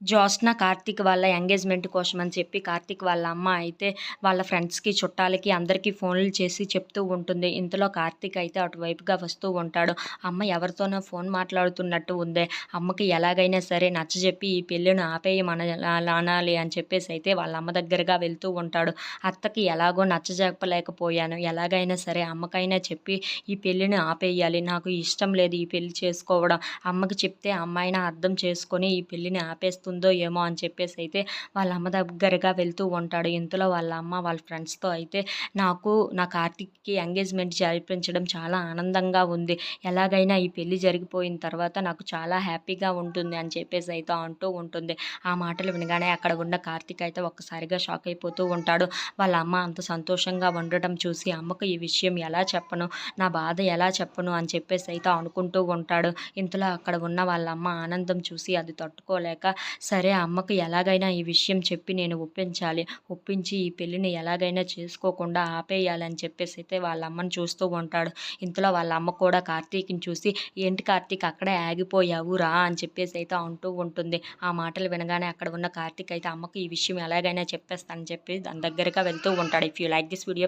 జోస్న కార్తీక్ వాళ్ళ ఎంగేజ్మెంట్ కోసం అని చెప్పి కార్తీక్ వాళ్ళ అమ్మ అయితే వాళ్ళ ఫ్రెండ్స్కి చుట్టాలకి అందరికీ ఫోన్లు చేసి చెప్తూ ఉంటుంది. ఇంతలో కార్తీక్ అయితే అటువైపుగా వస్తూ ఉంటాడు. అమ్మ ఎవరితోనో ఫోన్ మాట్లాడుతున్నట్టు ఉంది. అమ్మకి ఎలాగైనా సరే నచ్చజెప్పి ఈ పెళ్ళిని ఆపేయమన లానాలి అని చెప్పేసి అయితే వాళ్ళ అమ్మ దగ్గరగా వెళ్తూ ఉంటాడు. అత్తకి ఎలాగో నచ్చజెప్పలేకపోయాను ఎలాగైనా సరే అమ్మకైనా చెప్పి ఈ పెళ్ళిని ఆపేయాలి. నాకు ఇష్టం లేదు ఈ పెళ్ళి చేసుకోవడం. అమ్మకి చెప్తే అమ్మాయిని అర్థం చేసుకొని ఈ పెళ్ళిని ఆపేస్తూ వస్తుందో ఏమో అని చెప్పేసి అయితే వాళ్ళ అమ్మ దగ్గరగా వెళ్తూ ఉంటాడు. ఇంతలో వాళ్ళ అమ్మ వాళ్ళ ఫ్రెండ్స్తో అయితే నాకు నా కార్తీక్కి ఎంగేజ్మెంట్ జరిపించడం చాలా ఆనందంగా ఉంది. ఎలాగైనా ఈ పెళ్ళి జరిగిపోయిన తర్వాత నాకు చాలా హ్యాపీగా ఉంటుంది అని చెప్పేసి అయితే అంటూ ఉంటుంది. ఆ మాటలు వినగానే అక్కడ ఉన్న కార్తీక్ అయితే ఒక్కసారిగా షాక్ అయిపోతూ ఉంటాడు. వాళ్ళ అమ్మ అంత సంతోషంగా ఉండటం చూసి అమ్మకు ఈ విషయం ఎలా చెప్పను నా బాధ ఎలా చెప్పను అని చెప్పేసి అయితే అనుకుంటూ ఉంటాడు. ఇంతలో అక్కడ ఉన్న వాళ్ళ అమ్మ ఆనందం చూసి అది తట్టుకోలేక సరే అమ్మకు ఎలాగైనా ఈ విషయం చెప్పి నేను ఒప్పించాలి. ఒప్పించి ఈ పెళ్ళిని ఎలాగైనా చేసుకోకుండా ఆపేయాలని చెప్పేసి అయితే వాళ్ళ అమ్మని చూస్తూ ఉంటాడు. ఇంతలో వాళ్ళ అమ్మ కూడా కార్తీక్ని చూసి ఏంటి కార్తీక్ అక్కడే ఆగిపోయావు రా అని చెప్పేసి అయితే అంటూ ఉంటుంది. ఆ మాటలు వినగానే అక్కడ ఉన్న కార్తీక్ అయితే అమ్మకు ఈ విషయం ఎలాగైనా చెప్పేస్తానని చెప్పి దాని దగ్గరగా వెళ్తూ ఉంటాడు. If you like this video